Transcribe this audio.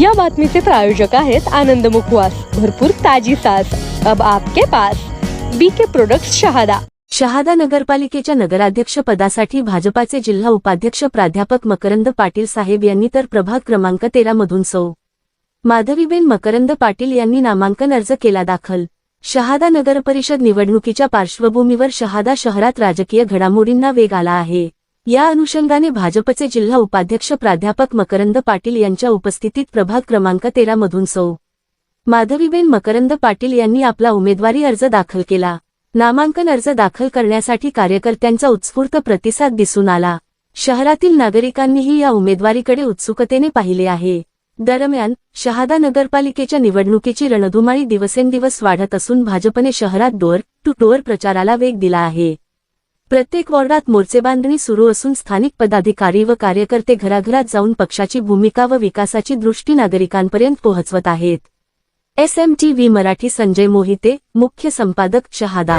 या बातमीचे प्रायोजक आहेत आनंद मुखवास. भरपूर ताजी सास अब आपके pass. BK products Shahada. Shahada नगरपालिकेच्या नगराध्यक्ष पदासाठी भाजपाचे जिल्हा उपाध्यक्ष प्राध्यापक मकरंद पाटील साहेब यांनी तर प्रभाग क्रमांक तेरा मधून सौ. माधवीबेन मकरंद पाटील यांनी नामांकन अर्ज केला दाखल. शहादा नगरपरिषद निवडणुकीच्या पार्श्वभूमीवर शहादा शहरात राजकीय घडामोडींना वेग आला आहे. या अनुषंगाने भाजपचे जिल्हा उपाध्यक्ष प्राध्यापक मकरंद पाटील यांच्या उपस्थितीत प्रभाग क्रमांक तेरा मधून सौ. माधवीबेन मकरंद पाटील यांनी आपला उमेदवारी अर्ज दाखल केला. नामांकन अर्ज दाखल करण्यासाठी कार्यकर्त्यांचा उत्स्फूर्त प्रतिसाद दिसून आला. शहरातील नागरिकांनीही या उमेदवारीकडे उत्सुकतेने पाहिले आहे. दरम्यान शहादा नगरपालिकेच्या निवडणुकीची रणधुमाळी दिवसेंदिवस वाढत असून भाजपने शहरात डोअर टू डोअर प्रचाराला वेग दिला आहे. प्रत्येक वॉर्डात मोर्चेबांधणी सुरू असून स्थानिक पदाधिकारी व कार्यकर्ते घराघरात जाऊन पक्षाची भूमिका व विकासाची दृष्टी नागरिकांपर्यंत पोहोचवत आहेत. S M T V Marathi Sanjay Mohite मुख्य संपादक शहादा.